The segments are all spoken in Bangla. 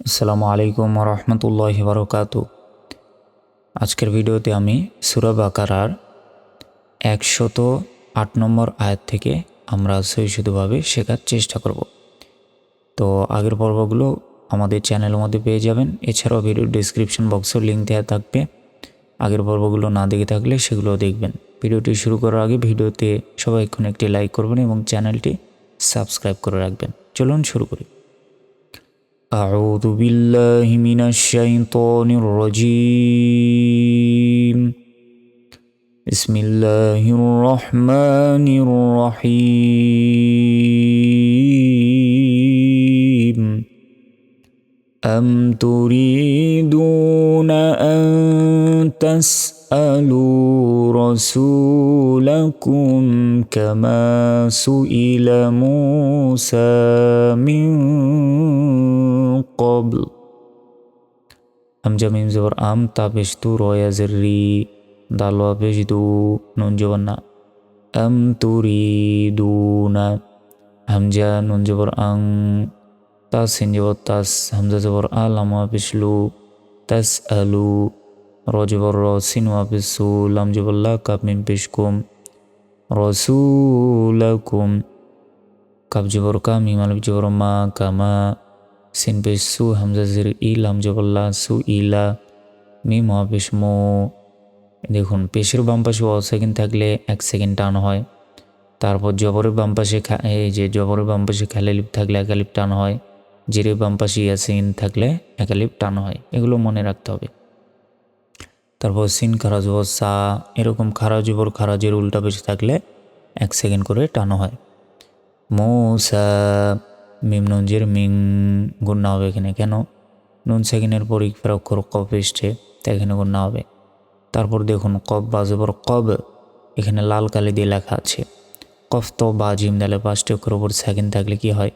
আসসালামু আলাইকুম রহমতুল্লাহ বারকাত আজকের ভিডিওতে আমি সুরা বাকারার একশত আট নম্বর আয়াত থেকে আমরা সহিষ্ণুভাবে শেখার চেষ্টা করব। তো আগের পর্বগুলো আমাদের চ্যানেলের মধ্যে পেয়ে যাবেন। এছাড়াও ভিডিও ডিসক্রিপশন বক্সেও লিঙ্ক দেওয়া থাকবে। আগের পর্বগুলো না দেখে থাকলে সেগুলো দেখবেন। ভিডিওটি শুরু করার আগে ভিডিওতে সবাই এখন একটি লাইক করবেন এবং চ্যানেলটি সাবস্ক্রাইব করে রাখবেন। চলুন শুরু করি। أعوذ بالله من الشيطان الرجيم. بسم الله الرحمن الرحيم. أم تريدون أن تسألوا رسولكم كما سئل موسى من قبل همجة ميم زبر أم تابشتو رويا زري دالوا بجدو نون جوانا أم تريدون همجة نون زبر أم تاس هنجبر تاس همزة زبر آلما بشلو تسألو রজবর র সিনওয়া পিসু লাম জবল্লা কাপ মিম পিসকুম, রসুলাকুম কাপ জবর কা মিম আলিফ জবর মা কামা, সিন পিসু হামজা জির ই লাম জবল্লা সু ইলা, মিম হওয়া পিসমু। দেখুন, পেশের বাম পাশে অ সেকেন্ড থাকলে এক সেকেন্ড টান হয়। তারপর জবরের বাম পাশে এই যে জবরের বাম পাশে খেলে লিপ থাকলে একালিপ টান হয়। জিরে বাম পাশে ইয়াসিন থাকলে একালিপ টান হয়। এগুলো মনে রাখতে হবে। তারপর সিন খারা জবর সা, এরকম খারা জবর খারাজের উল্টা পেশে থাকলে এক সেকেন্ড করে টানো হয়। মৌসা, মিম নঞ্জের মিং, গুন্না হবে এখানে কেন? নুন সেকেন্ডের পর ইকফার অক্ষর কপ এসছে তাই এখানে গুন্না হবে। তারপর দেখুন কব বাজবর কব, এখানে লাল কালি দিয়ে লেখা আছে। কফ তো বা জিম দালে পাঁচটি অক্ষর ওপর সেকেন্ড থাকলে কি হয়?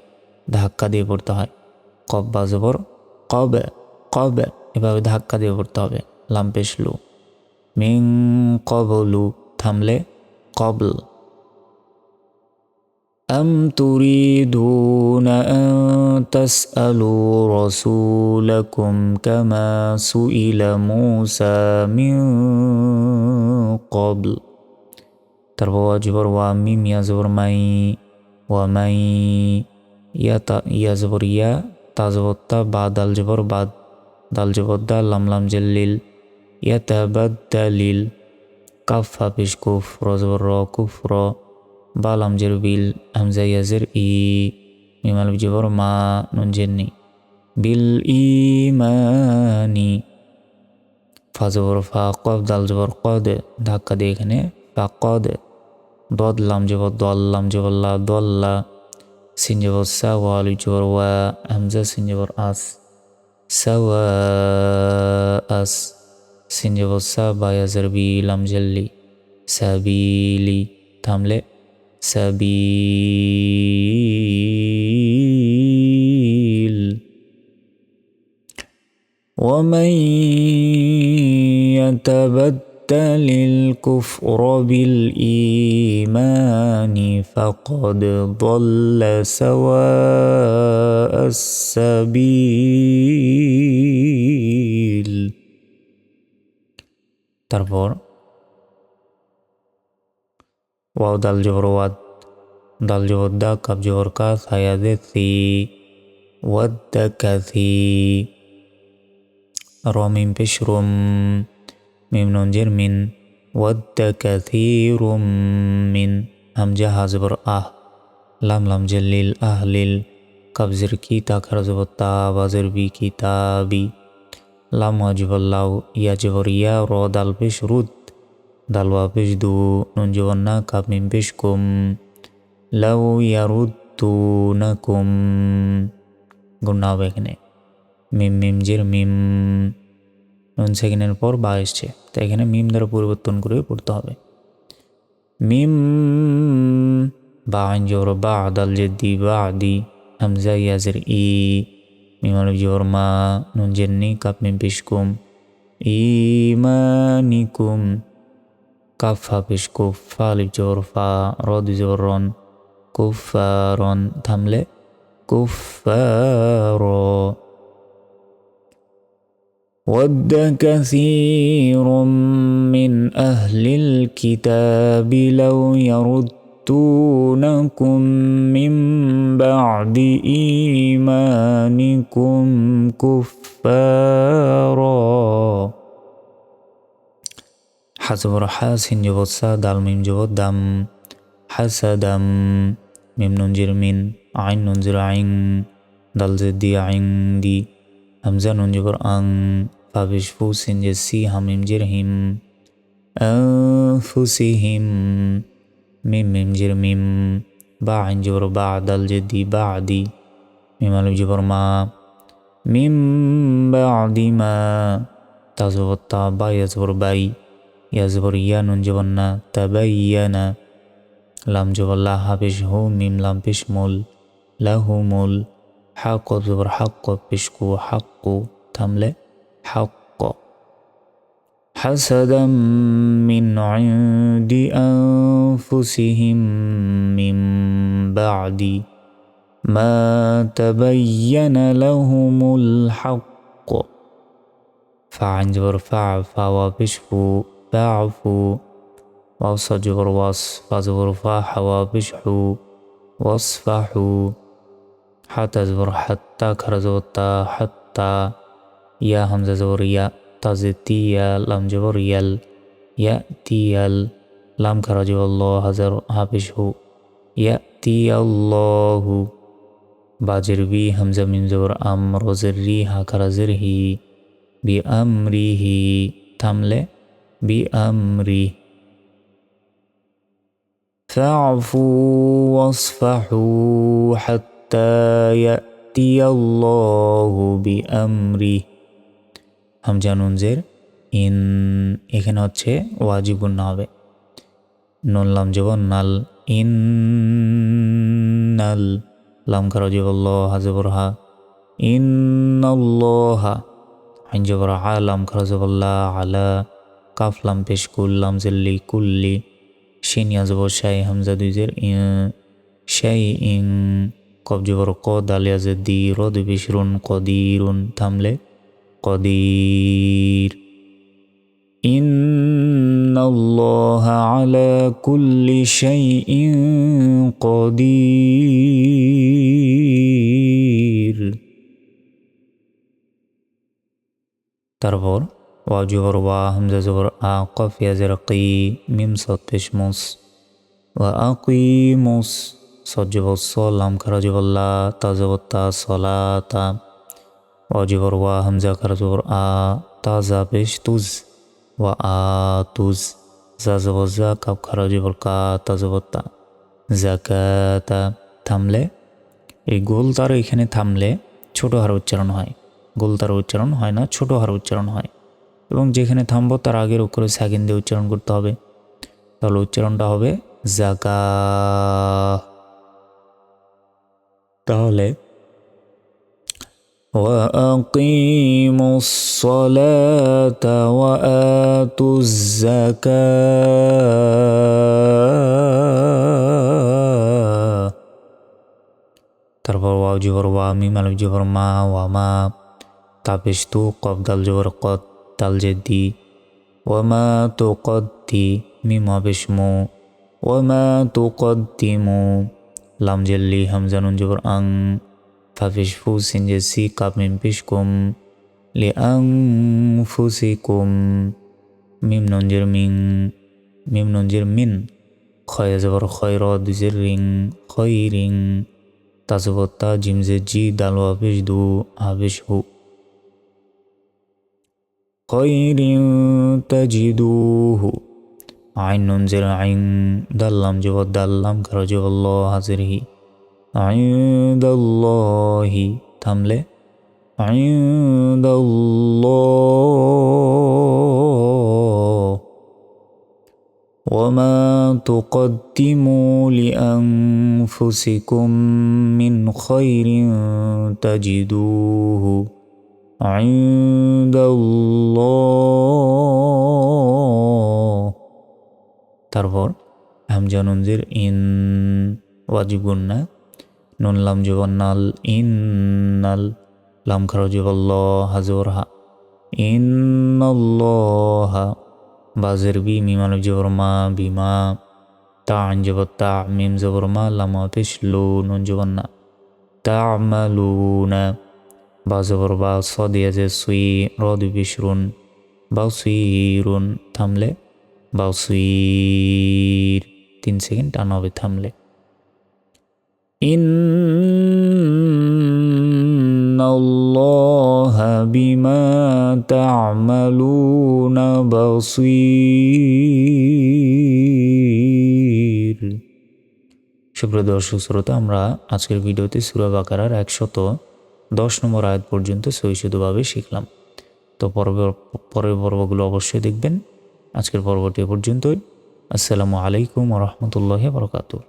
ধাক্কা দিয়ে পড়তে হয়। কব বা জবর কব কব, এভাবে ধাক্কা দিয়ে পড়তে হবে। লাম্পেশ লু। মিং কবলু থামলে কবল أم تريدون أن تسألوا رسولكم كما سئل موسى من قبل তারপর জবর ওয়া মিম ইয়া জবর মাই ওয়া মাই ইয়া তা ইয়া জবর ইয়া তা জবর তা র জবর র কুফ র বা লাম জের বিল হামজা ইয়াজের ই মিম আলিফ মা নুন জেননি বিল ইমানি ফা জবর ফা কফ দাল জবর কদ ধাক্কা দিয়ে এখানে ফা কদ দদ লাম জবর দল্লাম জবল্লা দল্লা সিন জবর সা ওয়া আলু জবর ওয়া হামজা সিন জবর আস সাওয়া আস سنجب الصبا زربي لم جلي سبيلي تاملي. سبيل. ومن يتبدل الكفر بالإيمان فقد ضل سواء السبيل. তারপর ওয়াও, দাল জবর ওয়াদ, দাল জবর দা, কাপ জবর কা, সায়াদে সি, ওয়াদ কাসি রমিম পেশ রুম মিম নঞ্জের মিন, ওয়াদ কাসিরুম মিন হামজা হাজবর আহ, লাম লাম জলিল আহলিল কবজের কি তা খারা জবর তা বাজের বি কি তা, বি। লাম ওয়াজবর লাউ ইয়া র দাল পেশ রুদ দালওয়া পেশ দু নুন জবর না কাপ মিম পেশ কুম লাউ ইয়ারুদ্দুনাকুম গুণা হবে এখানে মিম মিম জের মিম নুন সেকেন্ডের পর বা এসছে তাই এখানে মিম দ্বারা পরিবর্তন করে পড়তে হবে মিম বা আইন জোর বা আদাল জেদ্দি বা আদি হামজা ইয়াজের ই মিম আলিফ জোর মা নুন জেন্নি কাপ মিম পিসকুম ইমানিকুম কাফ হাফিস কুফ ফা আলিফ জোর ফা রদ জোর রন কুফারন থামলে কুফার ود كثير من أهل الكتاب لو يردونكم من بعد إيمانكم كفارا حسب حاسن جبت سادال ميم جبت دم حسدم ميم ننجر من عين ننجر عين دل زدي عندي همزة ننجبر أن فابش فوسن جسي هميم جرهم أنفسهم মিম মিম জির, মিম, বা আইন জবর, বা আদাল জেদি, বা আদি, মিম আলু জবর, মা, মিম, বা আদি, মা, তা জবর, তা বা ইয়া বাই, ইয়া ইয়া নুন জবর, না, তা বা ইয়া না, লাম জবর, লা হাফিস হু, মিম, লাম পিস মুল লাহু মুল হাক জবর হাক পিসকু হাক্কু থামলে হাক حسدا من عند أنفسهم من بعد ما تبين لهم الحق. فعن جبر فع فوا بشفو فاعفو واو جبر واص فا فا حوا بشحو واصفحوا حتى زبر حتى خرزبر تا حتى يا همزة زبر يا تزديال لم جبريال يأتيال لام كرج الله حزر حافشه يأتي الله. باجر بي همزة من زور أمر وزريها كرزره بأمره تملئ بأمره. فاعفوا واصفحوا حتى يأتي الله بأمره. হামজা নুনজের ইন, এখানে হচ্ছে ওয়াজিবুন না হবে নুন লাম নাল ইন নাল লাম খারা জবল হাজবর ইন হা আইন জবর হা, লাম খারা জবল্লা আলা, কাফ, লাম, পেশ, কুল, লাম, জেল্লি, কুল্লি, শিন ইয়াজব শাই, হামজা দুইজের শাই ইং কব জবর ক, দাল ইয়াজে দি রদ বিশরুন কদিরুন থামলে কদির إن الله على كل شيء قدير তারপর ওয়া জবর ওয়া হামজা জবর আ কফ ইয়াজের কি মিম সদ পেশ মুস ওয়া আকিমুস সদ জবর স লাম খারা জবর লা তা জবর তা সলাতা ওয়া হামজা খারা আ তা জা পেশ তুজ ওয়া আ তুজ জা জবর জা কাপ খারা জবর কা তা জবর তা জাকাতা থামলে এই গোল তার এখানে থামলে ছোট হার উচ্চারণ হয় গোল তার উচ্চারণ হয় না ছোট হার উচ্চারণ হয় এবং যেখানে থামবো তার আগের উপরে সেকেন্ড দিয়ে উচ্চারণ করতে হবে তাহলে উচ্চারণটা হবে জাকা তাহলে وأقيموا الصلاة وآتوا الزكاة তারপর ওয়াও জবর ওয়া মিম আলিফ জবর মা ওয়া মা তাপেশ তু কব দাল জবর কত তাল জেদি ওয়ামা তো কদ্দি মিমা বিসমু ওয়ামা তো কদ্দিমু লাম জেল্লি হামজানুন জবর আং ففي جسيق من بشكم لأنفسكم ميم ننجر من ميم ننجر من خير زبر خيرات زر خير تزبطا جمز جي دالو هبش دو هبش هو خير تجدوه عين ننزر عين دلم جو دلم كرجو الله حزره عند الله থামলে عند الله وما تقدموا لأنفسكم من خير تجدوه عند الله তারপর হামজা নুনজির ইন ওয়াজিব গুন্না নুন লাম জবন্নাল, ইন্নাল লাম খারো জবল্ল হাজর হা ইন্নাল্লাহা বাজের বি মিমালক জবর মা বিমা তা আইন জবর তা মিম জবর মা লামা পেশ নুন জবর না তা আমালুনা বা জবর বা স দিয়া যে সুই, র দুই বিশরুন, বা সুইরুন থামলে, বা সুইর তিন সেকেন্ড টান হবে থামলে। إن الله بما تعملون بصير সুপ্রিয় দর্শক শ্রোতা আমরা আজকের ভিডিওতে সুরা বাকারার একশত দশ নম্বর আয়াত পর্যন্ত সহিষ্ণুভাবে শিখলাম তো পর্ব পরের পর্বগুলো অবশ্যই দেখবেন আজকের পর্বটি এ পর্যন্তই আসসালামু আলাইকুম রহমতুল্লাহ বরকাতুহ